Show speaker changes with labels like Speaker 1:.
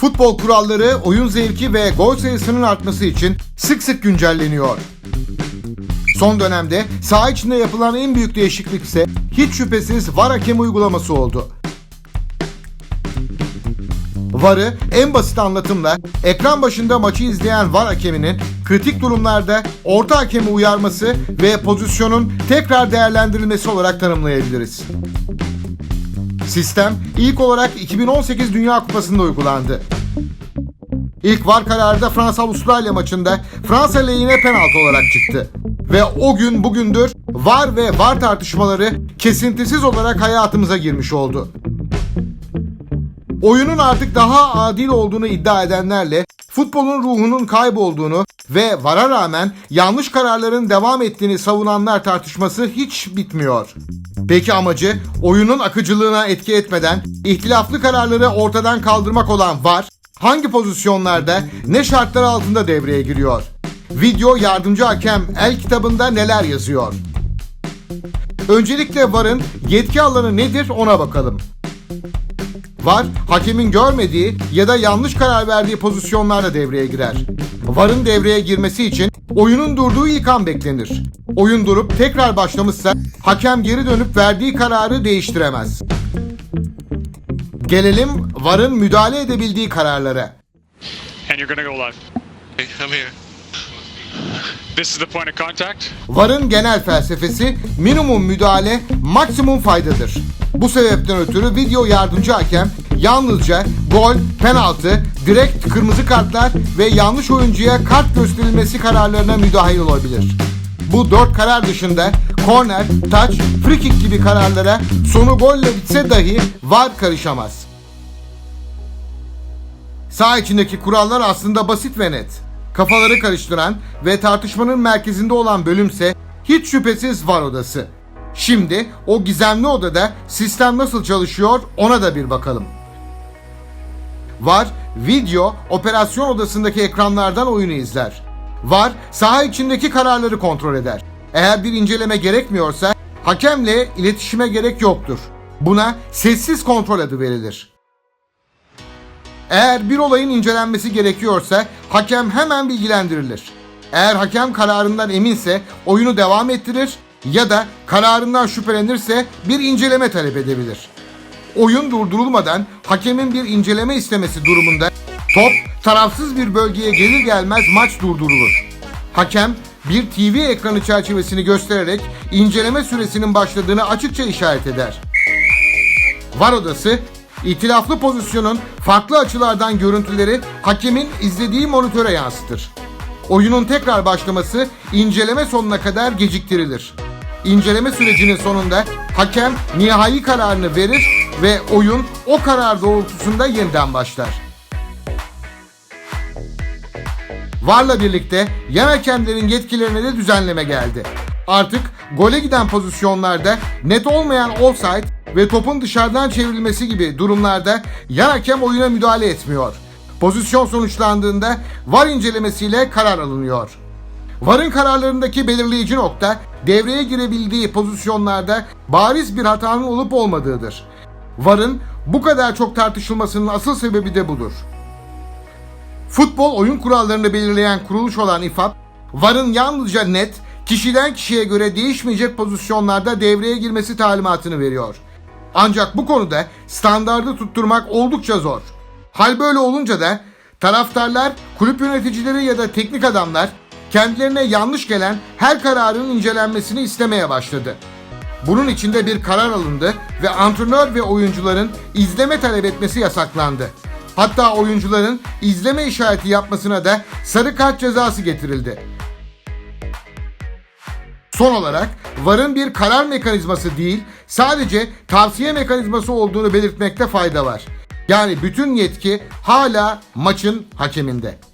Speaker 1: Futbol kuralları, oyun zevki ve gol sayısının artması için sık sık güncelleniyor. Son dönemde saha içinde yapılan en büyük değişiklik ise hiç şüphesiz VAR hakem uygulaması oldu. VAR'ı en basit anlatımla ekran başında maçı izleyen VAR hakeminin kritik durumlarda orta hakemi uyarması ve pozisyonun tekrar değerlendirilmesi olarak tanımlayabiliriz. Sistem ilk olarak 2018 Dünya Kupası'nda uygulandı. İlk VAR kararı Fransa-Avustralya maçında Fransa lehine penaltı olarak çıktı. Ve o gün bugündür VAR ve VAR tartışmaları kesintisiz olarak hayatımıza girmiş oldu. Oyunun artık daha adil olduğunu iddia edenlerle futbolun ruhunun kaybolduğunu ve VAR'a rağmen yanlış kararların devam ettiğini savunanlar tartışması hiç bitmiyor. Peki amacı oyunun akıcılığına etki etmeden ihtilaflı kararları ortadan kaldırmak olan VAR hangi pozisyonlarda ne şartlar altında devreye giriyor? Video yardımcı hakem el kitabında neler yazıyor? Öncelikle VAR'ın yetki alanı nedir ona bakalım. VAR, hakemin görmediği ya da yanlış karar verdiği pozisyonlarda devreye girer. VAR'ın devreye girmesi için oyunun durduğu ilk an beklenir. Oyun durup tekrar başlamışsa hakem geri dönüp verdiği kararı değiştiremez. Gelelim VAR'ın müdahale edebildiği kararlara.
Speaker 2: and you're to go live.
Speaker 3: Hey, I'm here.
Speaker 2: This is the point of contact.
Speaker 1: VAR'ın genel felsefesi minimum müdahale maksimum faydadır. Bu sebepten ötürü video yardımcı hakem yalnızca gol, penaltı, direkt kırmızı kartlar ve yanlış oyuncuya kart gösterilmesi kararlarına müdahil olabilir. Bu dört karar dışında korner, taç, free kick gibi kararlara sonu golle bitse dahi VAR karışamaz. Sağ içindeki kurallar aslında basit ve net. Kafaları karıştıran ve tartışmanın merkezinde olan bölümse hiç şüphesiz VAR odası. Şimdi o gizemli odada sistem nasıl çalışıyor ona da bir bakalım. VAR, video, operasyon odasındaki ekranlardan oyunu izler. VAR, saha içindeki kararları kontrol eder. Eğer bir inceleme gerekmiyorsa, hakemle iletişime gerek yoktur. Buna sessiz kontrol adı verilir. Eğer bir olayın incelenmesi gerekiyorsa hakem hemen bilgilendirilir. Eğer hakem kararından eminse oyunu devam ettirir ya da kararından şüphelenirse bir inceleme talep edebilir. Oyun durdurulmadan hakemin bir inceleme istemesi durumunda top tarafsız bir bölgeye gelir gelmez maç durdurulur. Hakem bir TV ekranı çerçevesini göstererek inceleme süresinin başladığını açıkça işaret eder. VAR odası itilaflı pozisyonun farklı açılardan görüntüleri hakemin izlediği monitöre yansıtır. Oyunun tekrar başlaması inceleme sonuna kadar geciktirilir. İnceleme sürecinin sonunda hakem nihai kararını verir ve oyun o karar doğrultusunda yeniden başlar. VAR'la birlikte yan hakemlerin yetkilerine de düzenleme geldi. Artık gole giden pozisyonlarda net olmayan offside ve topun dışarıdan çevrilmesi gibi durumlarda yan hakem oyuna müdahale etmiyor. Pozisyon sonuçlandığında VAR incelemesiyle karar alınıyor. VAR'ın kararlarındaki belirleyici nokta devreye girebildiği pozisyonlarda bariz bir hatanın olup olmadığıdır. VAR'ın bu kadar çok tartışılmasının asıl sebebi de budur. Futbol oyun kurallarını belirleyen kuruluş olan İFAB, VAR'ın yalnızca net, kişiden kişiye göre değişmeyecek pozisyonlarda devreye girmesi talimatını veriyor. Ancak bu konuda standardı tutturmak oldukça zor. Hal böyle olunca da taraftarlar, kulüp yöneticileri ya da teknik adamlar kendilerine yanlış gelen her kararın incelenmesini istemeye başladı. Bunun içinde bir karar alındı ve antrenör ve oyuncuların izleme talep etmesi yasaklandı. Hatta oyuncuların izleme işareti yapmasına da sarı kart cezası getirildi. Son olarak VAR'ın bir karar mekanizması değil, sadece tavsiye mekanizması olduğunu belirtmekte fayda var. Yani bütün yetki hala maçın hakeminde.